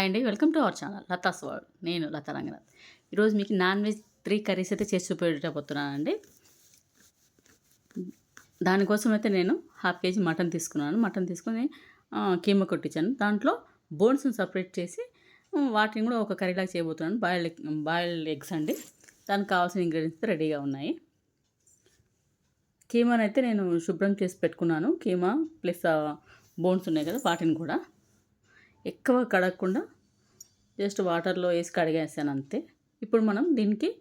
Hi అండి. Welcome to our channel. Latha's world. నేను లతా రంగనాథ్. ఈరోజు మీకు నాన్ వెజ్ త్రీ కర్రీస్ అయితే చేసి చూపెట్టబోతున్నానండి. దానికోసం అయితే నేను హాఫ్ కేజీ మటన్ తీసుకున్నాను. మటన్ తీసుకొని కీమ కొట్టించాను. దాంట్లో బోన్స్ని సపరేట్ చేసి వాటిని కూడా ఒక కర్రీలాగా చేయబోతున్నాను. బాయిల్డ్ బాయిల్డ్ ఎగ్స్ అండి. దానికి కావాల్సిన ఇంగ్రీడియంట్స్ రెడీగా ఉన్నాయి. కీమాని అయితే నేను శుభ్రం చేసి పెట్టుకున్నాను. కీమా ప్లస్ బోన్స్ ఉన్నాయి కదా వాటిని కూడా. ఎక్కువ కడగకుండా జస్ట్ వాటర్లో వేసి కడిగేసాను అంతే. ఇప్పుడు మనం దీనికి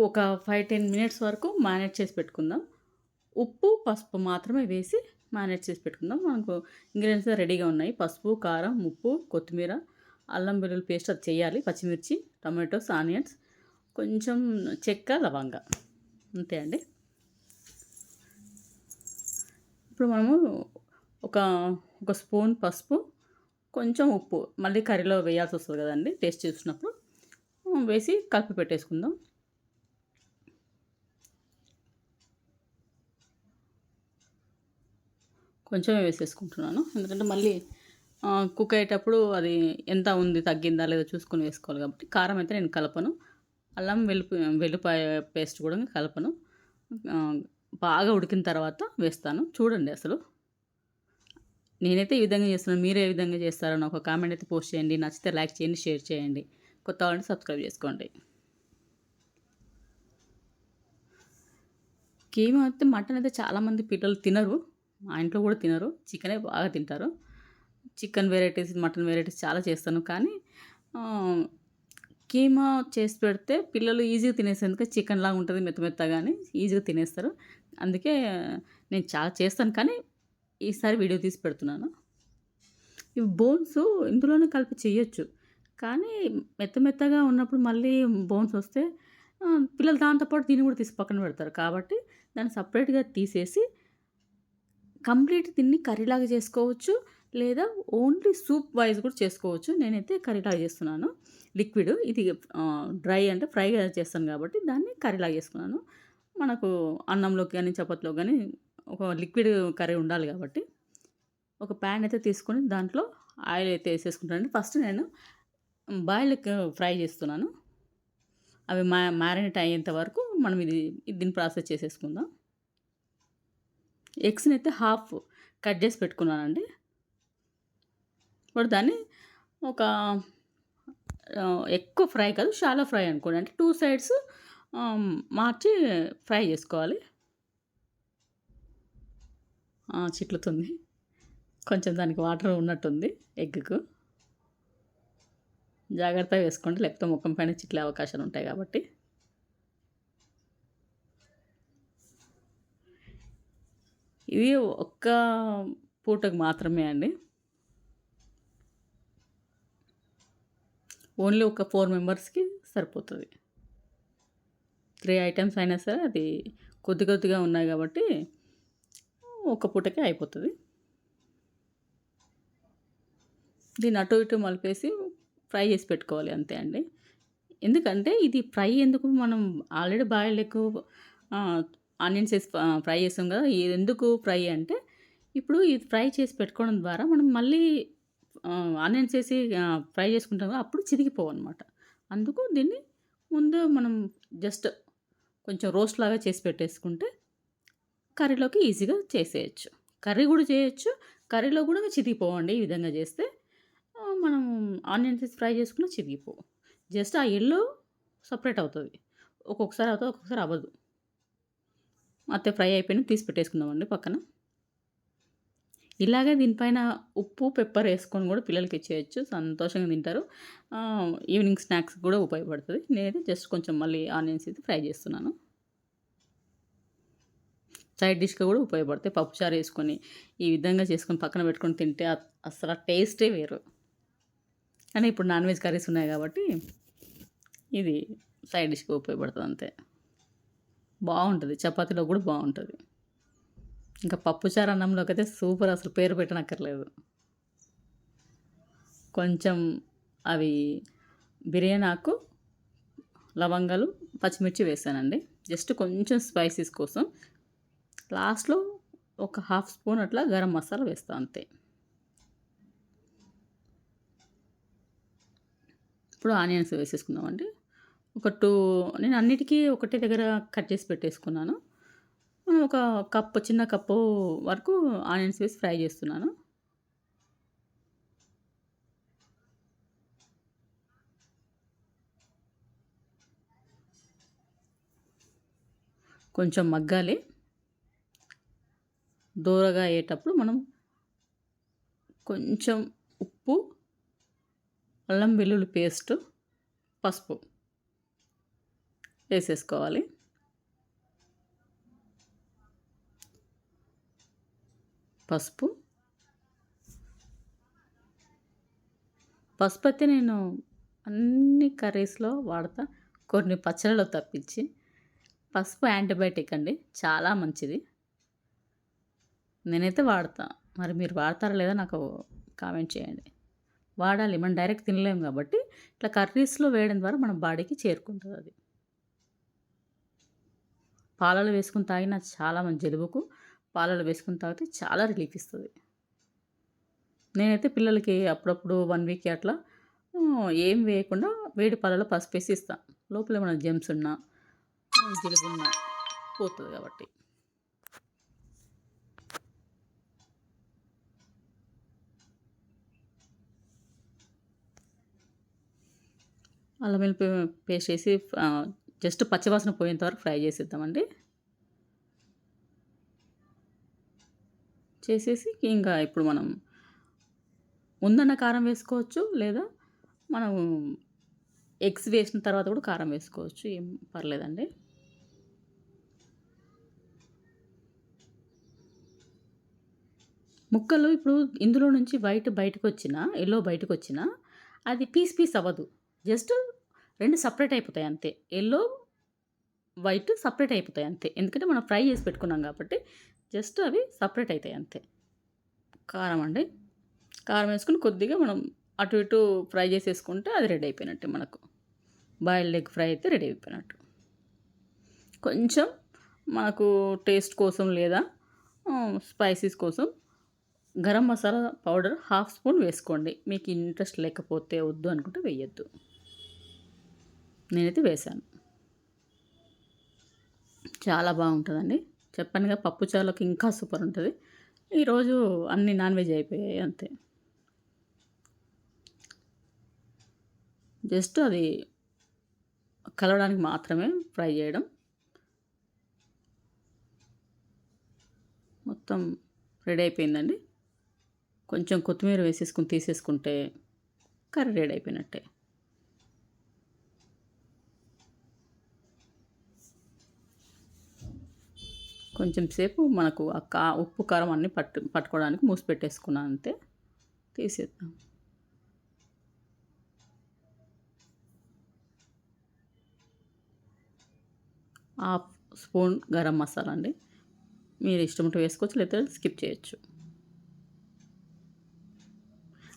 ఒక ఫైవ్ టెన్ మినిట్స్ వరకు మ్యానేజ్ చేసి పెట్టుకుందాం. ఉప్పు పసుపు మాత్రమే వేసి మ్యానేజ్ చేసి పెట్టుకుందాం. మనకు ఇంగ్రీడియంట్స్ రెడీగా ఉన్నాయి. పసుపు కారం ఉప్పు కొత్తిమీర అల్లం వెల్లుల్లి పేస్ట్ అది చేయాలి. పచ్చిమిర్చి టమాటోస్ ఆనియన్స్ కొంచెం చెక్క లవంగ. అంతే అండి. ఇప్పుడు మనము ఒక ఒక స్పూన్ పసుపు కొంచెం ఉప్పు. మళ్ళీ కర్రీలో వేయాల్సి వస్తుంది కదండి టేస్ట్ చూసినప్పుడు. వేసి కలిపి పెట్టేసుకుందాం. కొంచెమే వేసేసుకుంటున్నాను. ఎందుకంటే మళ్ళీ కుక్ అయ్యేటప్పుడు అది ఎంత ఉంది తగ్గిందా లేదో చూసుకొని వేసుకోవాలి కాబట్టి. కారం అయితే నేను కలపను. అల్లం వెలుపు వెల్లిపాయ పేస్ట్ కూడా కలపను. బాగా ఉడికిన తర్వాత వేస్తాను. చూడండి అసలు. నేనైతే ఈ విధంగా చేస్తున్నాను. మీరు ఏ విధంగా చేస్తారో ఒక కామెంట్ అయితే పోస్ట్ చేయండి. నచ్చితే లైక్ చేయండి షేర్ చేయండి. కొత్త వాళ్ళని సబ్స్క్రైబ్ చేసుకోండి. కీమా అయితే మటన్ అయితే చాలామంది పిల్లలు తినరు. మా ఇంట్లో కూడా తినరు. చికెనే బాగా తింటారు. చికెన్ వెరైటీస్ మటన్ వెరైటీస్ చాలా చేస్తాను. కానీ కీమా చేసి పెడితే పిల్లలు ఈజీగా తినేసేందుకు చికెన్ లాగా ఉంటుంది మెత్త మెత్తగాని ఈజీగా తినేస్తారు. అందుకే నేను చాలా చేస్తాను. కానీ ఈసారి వీడియో తీసి పెడుతున్నాను. ఇవి బోన్స్ ఇందులోనే కలిపి చేయొచ్చు. కానీ మెత్త మెత్తగా ఉన్నప్పుడు మళ్ళీ బోన్స్ వస్తే పిల్లలు దాంతోపాటు దీన్ని కూడా తీసి పక్కన పెడతారు. కాబట్టి దాన్ని సపరేట్గా తీసేసి కంప్లీట్ దీన్ని కర్రీలాగా చేసుకోవచ్చు. లేదా ఓన్లీ సూప్ వైజ్ కూడా చేసుకోవచ్చు. నేనైతే కర్రీలాగా చేస్తున్నాను. లిక్విడ్ ఇది డ్రై అంటే ఫ్రైగా చేస్తాను కాబట్టి దాన్ని కర్రీలాగా చేసుకున్నాను. మనకు అన్నంలోకి కానీ చపాతీలోకి కానీ ఒక లిక్విడ్ కర్రీ ఉండాలి కాబట్టి ఒక ప్యాన్ అయితే తీసుకొని దాంట్లో ఆయిల్ అయితే వేసేసుకుంటాను ఫస్ట్ నేను బాయిల్ ఫ్రై చేస్తున్నాను. అవి మా మ్యారినేట్ అయ్యేంత వరకు మనం ఇది దీన్ని ప్రాసెస్ చేసేసుకుందాం. ఎగ్స్ని అయితే హాఫ్ కట్ చేసి పెట్టుకున్నానండి. ఇప్పుడు దాన్ని ఒక ఎక్కువ ఫ్రై కాదు చాలా ఫ్రై అనుకోండి. అంటే టూ సైడ్స్ మార్చి ఫ్రై చేసుకోవాలి. చిట్లుతుంది. కొంచెం దానికి వాటర్ ఉన్నట్టుంది ఎగ్కు జాగ్రత్తగా వేసుకోండి. లేకపోతే ముఖం పైన చిట్లే అవకాశాలు ఉంటాయి కాబట్టి. ఇది ఒక్క పూటకు మాత్రమే అండి. ఓన్లీ ఒక ఫోర్ మెంబర్స్కి సరిపోతుంది. త్రీ ఐటమ్స్ అయినా సరే అది కొద్ది కొద్దిగా ఉన్నాయి కాబట్టి ఒక పూటకే అయిపోతుంది. దీన్ని అటు ఇటు మలిపేసి ఫ్రై చేసి పెట్టుకోవాలి అంతే అండి. ఎందుకంటే ఇది ఫ్రై ఎందుకు మనం ఆల్రెడీ బాయిల్డ్ ఎక్కువ ఆనియన్స్ వేసి ఫ్రై చేస్తాం కదా ఇది ఎందుకు ఫ్రై అంటే ఇప్పుడు ఇది ఫ్రై చేసి పెట్టుకోవడం ద్వారా మనం మళ్ళీ ఆనియన్స్ వేసి ఫ్రై చేసుకుంటాం కదా అప్పుడు చిరిగిపోవు అనమాట అందుకు దీన్ని ముందు మనం జస్ట్ కొంచెం రోస్ట్ లాగా చేసి పెట్టేసుకుంటే కర్రీలోకి ఈజీగా చేసేయచ్చు. కర్రీ కూడా చేయొచ్చు. కర్రీలో కూడా చితికిపోవండి ఈ విధంగా చేస్తే. మనం ఆనియన్స్ ఫ్రై చేసుకున్న చిరిగిపోవు జస్ట్ ఆ ఎల్లో సపరేట్ అవుతుంది. ఒక్కొక్కసారి అవుతుంది ఒక్కొక్కసారి అవ్వదు. అత్తే ఫ్రై అయిపోయిన తీసి పెట్టేసుకుందామండి పక్కన. ఇలాగే దీనిపైన ఉప్పు పెప్పర్ వేసుకొని కూడా పిల్లలకి ఇచ్చేయచ్చు. సంతోషంగా తింటారు. ఈవినింగ్ స్నాక్స్ కూడా ఉపయోగపడుతుంది. నేనైతే జస్ట్ కొంచెం మళ్ళీ ఆనియన్స్ అయితే ఫ్రై చేస్తున్నాను. సైడ్ డిష్గా కూడా ఉపయోగపడతాయి. పప్పుచారు వేసుకొని ఈ విధంగా చేసుకొని పక్కన పెట్టుకొని తింటే అసలు ఆ టేస్టే వేరు. కానీ ఇప్పుడు నాన్ వెజ్ కర్రీస్ ఉన్నాయి కాబట్టి ఇది సైడ్ డిష్గా ఉపయోగపడుతుంది అంతే. బాగుంటుంది. చపాతీలో కూడా బాగుంటుంది. ఇంకా పప్పుచారు అన్నంలోకి అయితే సూపర్ అసలు పేరు పెట్టనక్కర్లేదు. కొంచెం అవి బిర్యానీ ఆకు లవంగాలు పచ్చిమిర్చి వేసానండి. జస్ట్ కొంచెం స్పైసీస్ కోసం లాస్ట్లో ఒక హాఫ్ స్పూన్ అట్లా గరం మసాలా వేస్తా అంతే. ఇప్పుడు ఆనియన్స్ వేసేసుకుందామండి. ఒక టూ నేను అన్నిటికీ ఒకటే దగ్గర కట్ చేసి పెట్టేసుకున్నాను. ఒక కప్పు చిన్న కప్పు వరకు ఆనియన్స్ వేసి ఫ్రై చేస్తున్నాను. కొంచెం మగ్గాలి. దూరగా అయ్యేటప్పుడు మనం కొంచెం ఉప్పు అల్లం వెల్లుల్లి పేస్ట్ పసుపు వేసేసుకోవాలి. పసుపు. పసుపు అయితే నేను అన్ని కర్రీస్లో వాడతా కొన్ని పచ్చళ్ళలో తప్పించి. పసుపు యాంటీబయాటిక్ అండి చాలా మంచిది. నేనైతే వాడతా. మరి మీరు వాడతారా లేదా నాకు కామెంట్ చేయండి. వాడాలి. మనం డైరెక్ట్ తినలేము కాబట్టి ఇట్లా కర్రీస్లో వేయడం ద్వారా మన బాడీకి చేరుకుంటుంది అది. పాలలో వేసుకుని తాగినా చాలా మంది జలుబుకు పాలలో వేసుకుని తాగితే చాలా రిలీఫ్ ఇస్తుంది. నేనైతే పిల్లలకి అప్పుడప్పుడు వన్ వీక్ అట్లా ఏం వేయకుండా వేడి పాలలో పసుపు వేసి ఇస్తాను లోపల ఏమైనా జెమ్స్ ఉన్నా జలుబున్నా పోతుంది కాబట్టి. అల్లం వెల్లుల్లి పేస్ట్ వేసి జస్ట్ పచ్చివాసన పోయేంత వరకు ఫ్రై చేసేద్దామండి. చేసేసి ఇంకా ఇప్పుడు మనం ఉందన్న కారం వేసుకోవచ్చు లేదా మనం ఎగ్స్ వేసిన తర్వాత కూడా కారం వేసుకోవచ్చు ఏం పర్లేదండి. ముక్కలు ఇప్పుడు ఇందులో నుంచి వైట్ బయటకు వచ్చిన ఎల్లో బయటకు వచ్చిన అది పీస్ పీస్ అవ్వదు. జస్ట్ రెండు సపరేట్ అయిపోతాయి అంతే. ఎల్లో వైట్ సపరేట్ అయిపోతాయి అంతే. ఎందుకంటే మనం ఫ్రై చేసి పెట్టుకున్నాం కాబట్టి జస్ట్ అవి సపరేట్ అవుతాయి అంతే. కారం అండి. కారం వేసుకుని కొద్దిగా మనం అటు ఇటు ఫ్రై చేసేసుకుంటే అది రెడీ అయిపోయినట్టే మనకు. బాయిల్డ్ ఎగ్ ఫ్రై అయితే రెడీ అయిపోయినట్టు. కొంచెం మనకు టేస్ట్ కోసం లేదా స్పైసీస్ కోసం garam masala powder half spoon వేసుకోండి. మీకు ఇంట్రెస్ట్ లేకపోతే వద్దు అనుకుంటే వేయద్దు. నేనైతే వేశాను. చాలా బాగుంటుందండి. చెప్పానుగా పప్పు చారులోకి ఇంకా సూపర్ ఉంటుంది. ఈరోజు అన్ని నాన్ వెజ్ అయిపోయాయి అంతే. జస్ట్ అది కలవడానికి మాత్రమే ఫ్రై చేయడం. మొత్తం రెడీ అయిపోయిందండి. కొంచెం కొత్తిమీర వేసేసుకుని తీసేసుకుంటే కర్రీ రెడీ అయిపోయినట్టే. కొంచెం సేపు మనకు ఆ కా ఉప్పు కారం అన్నీ పట్టు పట్టుకోవడానికి మూసి పెట్టేసుకున్నాను అంతే. తీసేద్దాం. హాఫ్ స్పూన్ గరం మసాలా అండి. మీరు ఇష్టమంటే వేసుకోవచ్చు లేదా స్కిప్ చేయొచ్చు.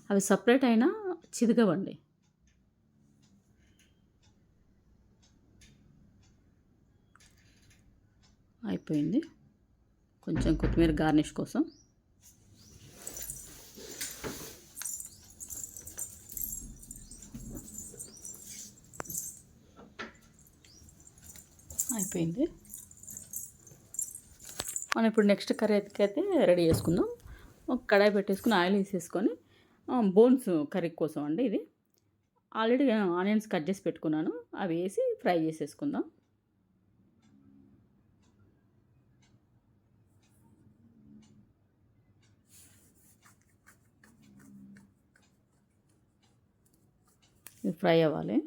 అవి సపరేట్ అయినా చిదగవండి. అయిపోయింది. కొంచెం కొత్తిమీర గార్నిష్ కోసం. అయిపోయింది. మనం ఇప్పుడు నెక్స్ట్ కర్రీకి అయితే రెడీ చేసుకుందాం. ఒక కడాయి పెట్టేసుకుని ఆయిల్ వేసేసుకొని బోన్స్ కర్రీ కోసం అండి ఇది. ఆల్రెడీ ఆనియన్స్ కట్ చేసి పెట్టుకున్నాను. అవి వేసి ఫ్రై చేసేసుకుందాం ఇది ఫ్రై అవ్వాలి.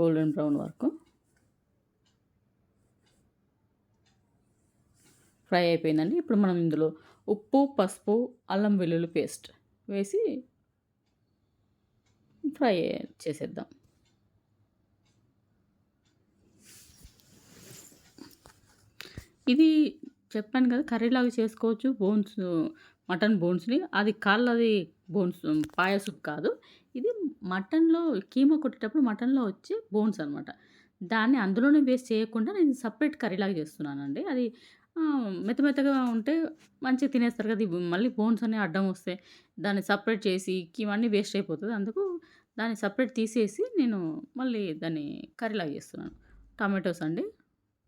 గోల్డెన్ బ్రౌన్ వరకు. ఫ్రై అయిపోయిందండి. ఇప్పుడు మనం ఇందులో ఉప్పు పసుపు అల్లం వెల్లుల్లి పేస్ట్ వేసి ఫ్రై చేసేద్దాం. ఇది చెప్పాను కదా కర్రీలాగా చేసుకోవచ్చు బోన్స్ మటన్ బోన్స్ని అది కాళ్ళది బోన్స్ పాయసం కాదు ఇది మటన్లో కీమా కొట్టేటప్పుడు మటన్లో వచ్చే బోన్స్ అనమాట దాన్ని అందులోనే వేస్ట్ చేయకుండా నేను సపరేట్ కర్రీలాగా చేస్తున్నానండి అది మెత్త మెత్తగా ఉంటే మంచిగా తినేస్తారు కదా! మళ్ళీ బోన్స్ అనే అడ్డం వస్తే దాన్ని సపరేట్ చేసి ఇవన్నీ వేస్ట్ అయిపోతుంది అందుకు దాన్ని సపరేట్ తీసేసి నేను మళ్ళీ దాన్ని కర్రీలాగా చేస్తున్నాను. టమాటోస్ అండి.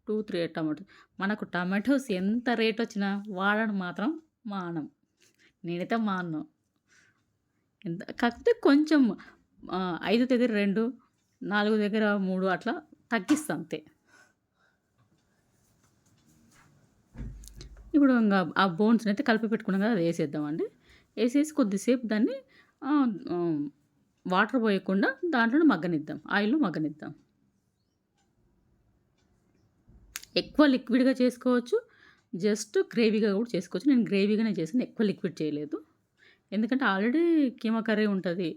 2, 3 టమాటోస్. మనకు టమాటోస్ ఎంత రేట్ వచ్చినా వాడడం మాత్రం మానం. నేనైతే మాను ఎంత కాకపోతే కొంచెం ఐదు దగ్గర 2, 4 దగ్గర మూడు అట్లా తగ్గిస్తా అంతే. ఇప్పుడు ఇంకా ఆ బోన్స్ని అయితే కలిపి పెట్టుకున్నాం కదా! అది వేసేద్దామండి వేసేసి కొద్దిసేపు దాన్ని వాటర్ పోయకుండా దాంట్లోనే మగ్గనిద్దాం. ఆయిల్‌లో మగ్గనిద్దాం. ఎక్కువ లిక్విడ్‌గా చేసుకోవచ్చు. జస్ట్ గ్రేవీగా కూడా చేసుకోవచ్చు. నేను గ్రేవీగానే చేసాను ఎక్కువ లిక్విడ్ చేయలేదు. ఎందుకంటే ఆల్రెడీ కీమా కర్రీ ఉంటుంది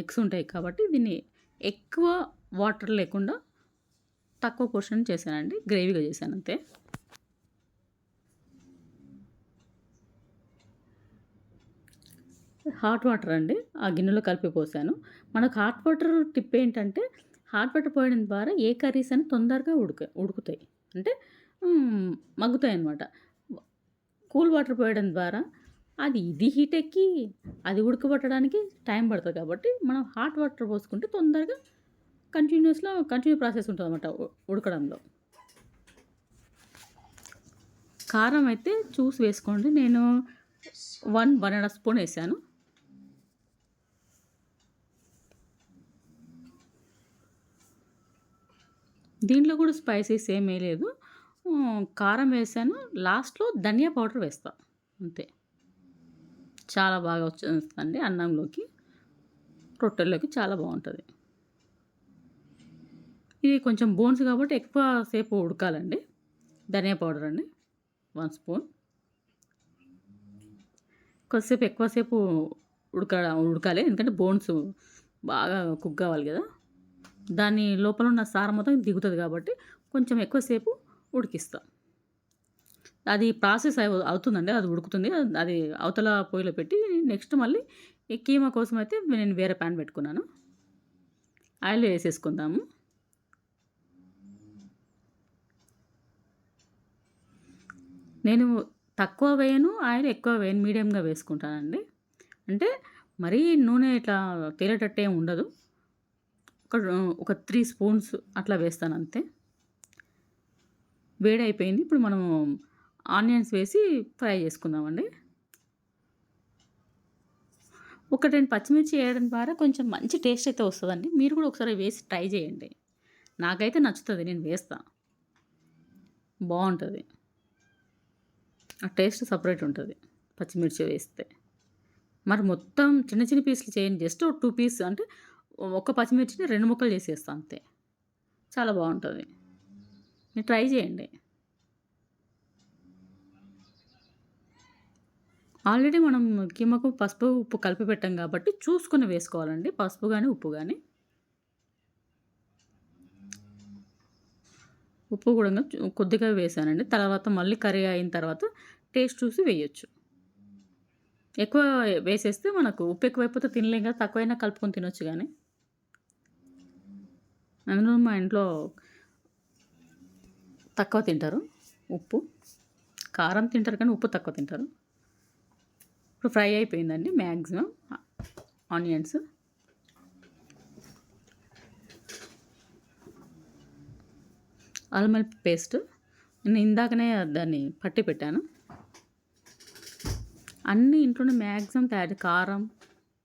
ఎగ్స్ ఉంటాయి కాబట్టి దీన్ని ఎక్కువ వాటర్ లేకుండా తక్కువ పోర్షన్ చేశానండి. గ్రేవీగా చేశాను అంతే. హాట్ వాటర్ అండి. ఆ గిన్నెలో కలిపి పోసాను. మనకు హాట్ వాటర్ టిప్ ఏంటంటే హాట్ వాటర్ పోయడం ద్వారా ఏ కర్రీస్ అని తొందరగా ఉడక ఉడుకుతాయి. అంటే మగ్గుతాయి మగ్గుతాయన్నమాట. కూల్ వాటర్ పోయడం ద్వారా అది ఇది హీట్ ఎక్కి అది ఉడకబట్టడానికి టైం పడుతుంది కాబట్టి మనం హాట్ వాటర్ పోసుకుంటే తొందరగా కంటిన్యూస్‌లో కంటిన్యూ ప్రాసెస్ ఉంటుంది అనమాట ఉడకడంలో. కారం అయితే చూసి వేసుకోండి. నేను 1, 1 ½ స్పూన్ వేసాను దీంట్లో కూడా స్పైసీస్ ఏమీ లేదు కారం వేసాను. లాస్ట్‌లో ధనియా పౌడర్ వేస్తా. అంతే. చాలా బాగా వచ్చేస్తదండి అన్నంలోకి. రొట్టెల్లోకి చాలా బాగుంటుంది ఇది కొంచెం బోన్స్ కాబట్టి ఎక్కువ సేపు ఉడకాలండి. ధనియా పౌడర్ అండి. One spoon. కొద్దిసేపు ఎక్కువసేపు ఉడక ఉడకాలి. ఎందుకంటే బోన్స్ బాగా కుక్ కావాలి కదా! దాని లోపల ఉన్న సారం మొత్తం దిగుతుంది కాబట్టి కొంచెం ఎక్కువసేపు ఉడికిస్తాం అది ప్రాసెస్ అవుతుందండి. అది ఉడుకుతుంది. అది అవతల పొయ్యిలో పెట్టి నెక్స్ట్ మళ్ళీ ఈ కీమా కోసం అయితే నేను వేరే ప్యాన్ పెట్టుకున్నాను. ఆయిల్ వేసేసుకుందాము నేను తక్కువ వేయను. ఆయిల్ ఎక్కువ వేయను. మీడియంగా వేసుకుంటానండి. అంటే మరీ నూనె ఇట్లా తేలేటట్టు ఏమి ఉండదు. ఒక ఒక త్రీ స్పూన్స్ అట్లా వేస్తాను అంతే. వేడైపోయింది ఇప్పుడు మనం ఆనియన్స్ వేసి ఫ్రై చేసుకుందామండి. ఒకటి రెండు పచ్చిమిర్చి వేయడం ద్వారా కొంచెం మంచి టేస్ట్ అయితే వస్తుందండి మీరు కూడా ఒకసారి వేసి ట్రై చేయండి. నాకైతే నచ్చుతుంది నేను వేస్తా. బాగుంటుంది ఆ టేస్ట్ సపరేట్ ఉంటుంది పచ్చిమిర్చి వేస్తే. మరి మొత్తం చిన్న చిన్న పీసులు చేయండి జస్ట్ టూ పీస్ అంటే ఒక పచ్చిమిర్చిని రెండు ముక్కలు చేసేస్తాను అంతే. చాలా బాగుంటుంది మీరు ట్రై చేయండి. ఆల్రెడీ మనం కిమ్మకు పసుపు, ఉప్పు కలిపి పెట్టాం కాబట్టి చూసుకొని వేసుకోవాలండి. పసుపు కానీ ఉప్పు కానీ ఉప్పు కూడా కొద్దిగా వేసానండి. తర్వాత మళ్ళీ కర్రీ అయిన తర్వాత టేస్ట్ చూసి వేయొచ్చు. ఎక్కువ వేసేస్తే మనకు ఉప్పు ఎక్కువైపోతే తినలేం కదా! తక్కువైనా కలుపుకొని తినొచ్చు కానీ అందులో మా ఇంట్లో తక్కువ తింటారు ఉప్పు. కారం తింటారు కానీ ఉప్పు తక్కువ తింటారు. ఇప్పుడు ఫ్రై అయిపోయిందండి మ్యాక్సిమం ఆనియన్స్. అల్లం పేస్ట్. నేను ఇందాకనే దాన్ని పట్టి పెట్టాను. అన్నీ ఇంట్లోనే మ్యాక్సిమం తయారు కారం,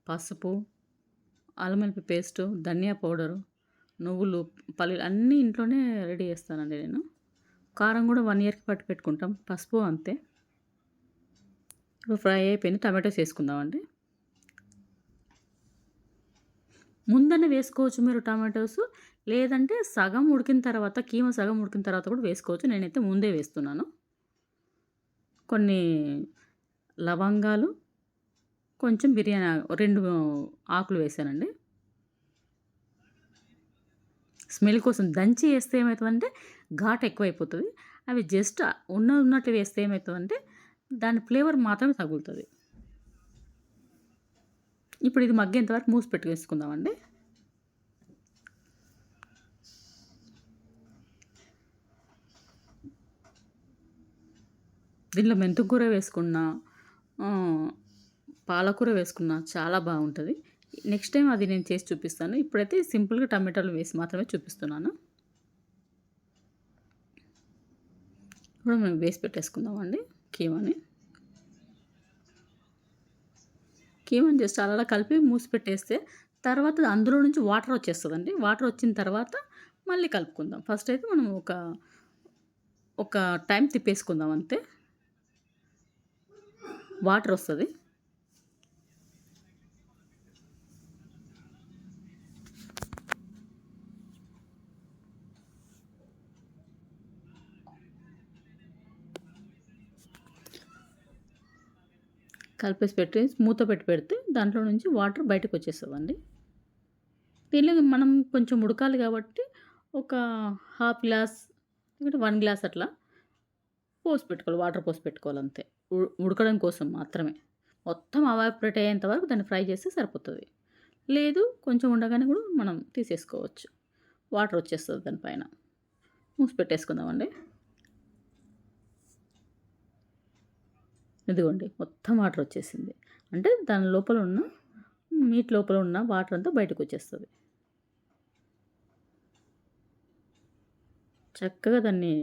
పసుపు, అల్లం పేస్టు, ధనియా పౌడరు, నువ్వులు, పల్లీలు అన్నీ ఇంట్లోనే రెడీ చేస్తానండి నేను. కారం కూడా వన్ ఇయర్‌కి పట్టి పెట్టుకుంటాం. పసుపు అంతే. ఇప్పుడు ఫ్రై అయిపోయింది. టమాటోస్ వేసుకుందామండి ముందనే వేసుకోవచ్చు మీరు టమాటోస్. లేదంటే సగం ఉడికిన తర్వాత కీమ సగం ఉడికిన తర్వాత కూడా వేసుకోవచ్చు. నేనైతే ముందే వేస్తున్నాను. కొన్ని లవంగాలు, కొంచెం బిర్యానీ రెండు ఆకులు వేసానండి. స్మెల్ కోసం దంచి వేస్తే ఏమవుతుందంటే ఘాటు ఎక్కువైపోతుంది. అవి జస్ట్ ఉన్నది ఉన్నట్టు వేస్తే ఏమవుతుందంటే దాని ఫ్లేవర్ మాత్రమే తగులుతుంది. ఇప్పుడు ఇది మగ్గేంతవరకు మూసి పెట్టి వేసుకుందామండి. దీంట్లో మెంతికూర వేసుకున్నా పాలకూర వేసుకున్నా చాలా బాగుంటుంది. నెక్స్ట్ టైం అది నేను చేసి చూపిస్తాను. ఇప్పుడైతే సింపుల్గా టమాటాలు వేసి మాత్రమే చూపిస్తున్నాను. ఇప్పుడు మేము వేసి పెట్టేసుకుందామండి కీమాని. కీమాని జస్ట్ అలా కలిపి మూసి పెట్టేస్తే తర్వాత అందులో నుంచి వాటర్ వచ్చేస్తుందండి. వాటర్ వచ్చిన తర్వాత మళ్ళీ కలుపుకుందాం. ఫస్ట్ అయితే మనం ఒక ఒక టైం తిప్పేసుకుందాం అంతే. వాటర్ వస్తుంది. కలిపేసి పెట్టి మూత పెట్టి పెడితే దాంట్లో నుంచి వాటర్ బయటకు వచ్చేస్తుందండి. దీనిలో మనం కొంచెం ఉడకాలి కాబట్టి ఒక హాఫ్ గ్లాస్ లేకపోతే వన్ గ్లాస్ అట్లా పోసి పెట్టుకోవాలి వాటర్ పోసి పెట్టుకోవాలి అంతే. ఉడకడం కోసం మాత్రమే. మొత్తం అవాపరేట్ అయ్యేంత వరకు దాన్ని ఫ్రై చేస్తే సరిపోతుంది. లేదు కొంచెం ఉండగానే కూడా మనం తీసేసుకోవచ్చు. వాటర్ వచ్చేస్తుంది దానిపైన. మూసి పెట్టేసుకుందామండి. ఇదిగోండి మొత్తం వాటర్ వచ్చేసింది. అంటే దాని లోపల ఉన్న మీట్ లోపల ఉన్న వాటర్ అంతా బయటకు వచ్చేస్తుంది. చక్కగా దాన్ని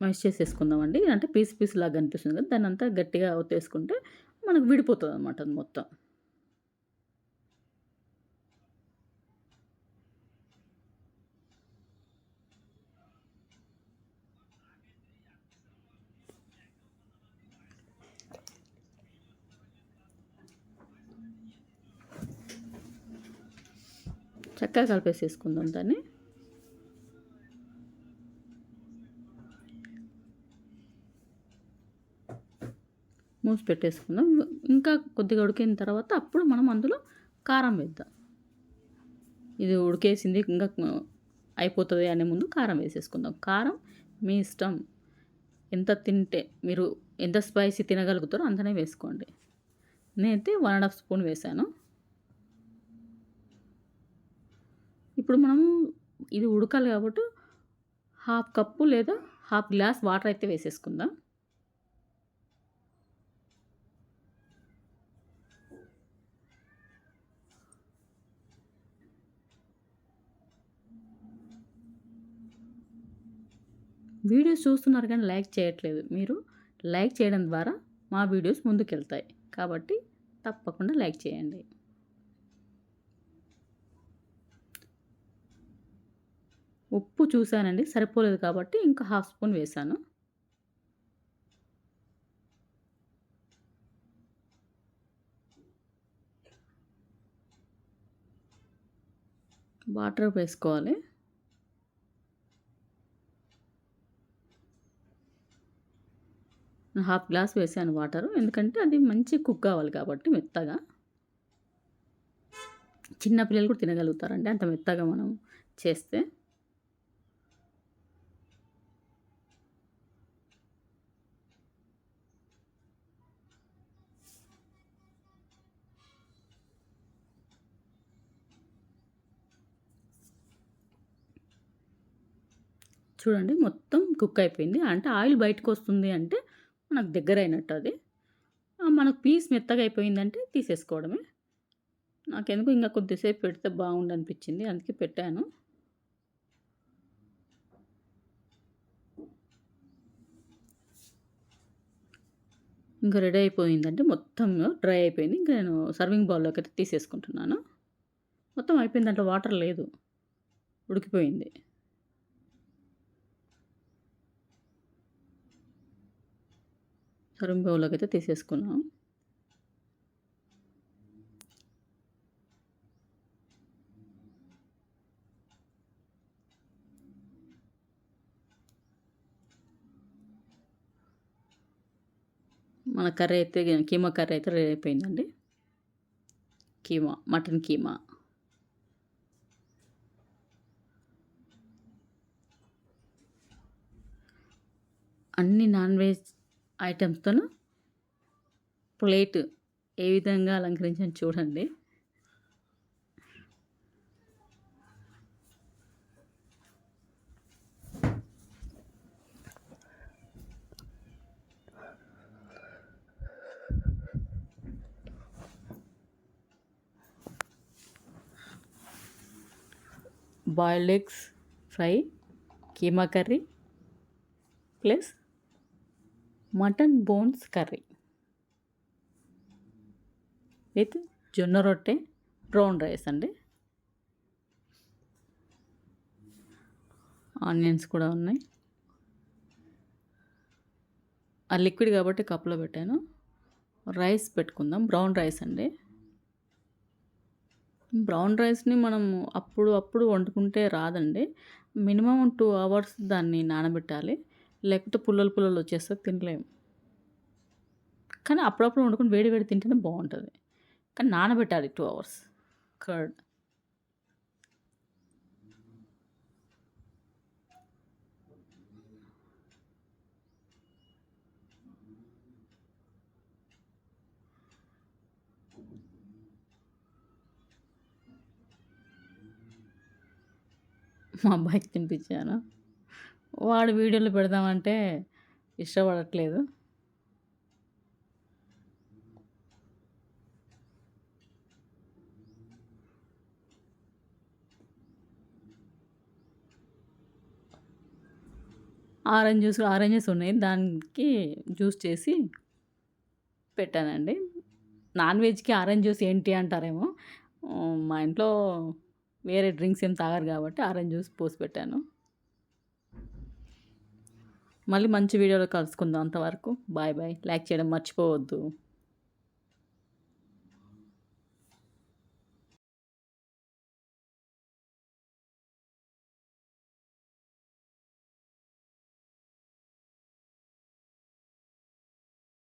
మెష్ చేసేసుకుందామండి. అంటే పీస్ పీస్ లాగా కనిపిస్తుంది కదా దాన్ని అంతా గట్టిగా ఒత్తేసుకుంటే మనకు విడిపోతుంది అనమాట అది మొత్తం. చక్కగా కలిపేసేసుకుందాం దాన్ని. మూసి పెట్టేసుకుందాం. ఇంకా కొద్దిగా ఉడికిన తర్వాత అప్పుడు మనం అందులో కారం వేద్దాం. ఇది ఉడికేసింది ఇంకా అయిపోతుంది అనే ముందు కారం వేసేసుకుందాం. కారం మీ ఇష్టం. ఎంత తింటే మీరు ఎంత స్పైసీ తినగలుగుతారో అంతనే వేసుకోండి. నేనైతే వన్ అండ్ హాఫ్ స్పూన్ వేసాను ఇప్పుడు మనం ఇది ఉడకాలి కాబట్టి హాఫ్ కప్పు లేదా హాఫ్ గ్లాస్ వాటర్ అయితే వేసేసుకుందాం. వీడియోస్ చూస్తున్నారు కానీ లైక్ చేయట్లేదు. మీరు లైక్ చేయడం ద్వారా మా వీడియోస్ ముందుకెళ్తాయి. కాబట్టి తప్పకుండా లైక్ చేయండి. ఉప్పు చూశానండి సరిపోలేదు కాబట్టి ఇంకా హాఫ్ స్పూన్ వేసాను. వాటర్ వేసుకోవాలి. హాఫ్ గ్లాస్ వేసాను వాటర్ ఎందుకంటే అది మంచి కుక్ కావాలి కాబట్టి మెత్తగా. చిన్న పిల్లలు కూడా తినగలుగుతారండి అంత మెత్తగా మనం చేస్తే. చూడండి మొత్తం కుక్ అయిపోయింది. అంటే ఆయిల్ బయటకు వస్తుంది అంటే మనకు దగ్గర అయినట్టు అది మనకు పీస్ మెత్తగా అయిపోయిందంటే తీసేసుకోవడమే. నాకెందుకు ఇంకా కొద్దిసేపు పెడితే బాగుండు అనిపించింది అందుకే పెట్టాను. ఇంకా రెడీ అయిపోయిందంటే మొత్తం డ్రై అయిపోయింది. ఇంకా నేను సర్వింగ్ బౌల్లోకి అయితే తీసేసుకుంటున్నాను. మొత్తం అయిపోయింది దాంట్లో వాటర్ లేదు. ఉడికిపోయింది. సర్వింగ్ బౌల్లోకి అయితే తీసేసుకున్నాం. మన కర్రీ అయితే కీమా కర్రీ అయితే రెడీ అయిపోయిందండి. కీమా మటన్ కీమా. అన్ని నాన్ వెజ్ ఐటమ్స్తో ప్లేట్ ఏ విధంగా అలంకరించని చూడండి. Boiled eggs fry keema curry plus mutton bones curry. With జొన్న రొట్టె బ్రౌన్ రైస్ అండి. ఆనియన్స్ కూడా ఉన్నాయి. ఆ లిక్విడ్ కాబట్టి కప్లో పెట్టాను. రైస్ పెట్టుకుందాం. బ్రౌన్ రైస్ అండి. బ్రౌన్ రైస్ని మనం అప్పుడు అప్పుడు వండుకుంటే రాదండి. మినిమం టూ అవర్స్ దాన్ని నానబెట్టాలి. లేకపోతే పుల్లలు పుల్లలు వచ్చేస్తే తినలేము. కానీ అప్పుడప్పుడు వండుకొని వేడి వేడి తింటేనే బాగుంటుంది. కానీ నానబెట్టాలి టూ అవర్స్ కర్డ్. మా అబ్బాయికి తినిపించాను? వాడు వీడియోలు పెడదామంటే ఇష్టపడట్లేదు. ఆరెంజ్ జ్యూస్ ఆరెంజెస్ ఉన్నాయి. దానికి జ్యూస్ చేసి పెట్టానండి. నాన్ వెజ్కి ఆరెంజ్ జ్యూస్ ఏంటి అంటారేమో. మా ఇంట్లో వేరే డ్రింక్స్ ఏం తాగరు కాబట్టి ఆరెంజ్ జ్యూస్ పోసి పెట్టాను. మళ్ళీ మంచి వీడియోలో కలుసుకుందాం అంతవరకు. Bye bye. లైక్ చేయడం మర్చిపోవద్దు.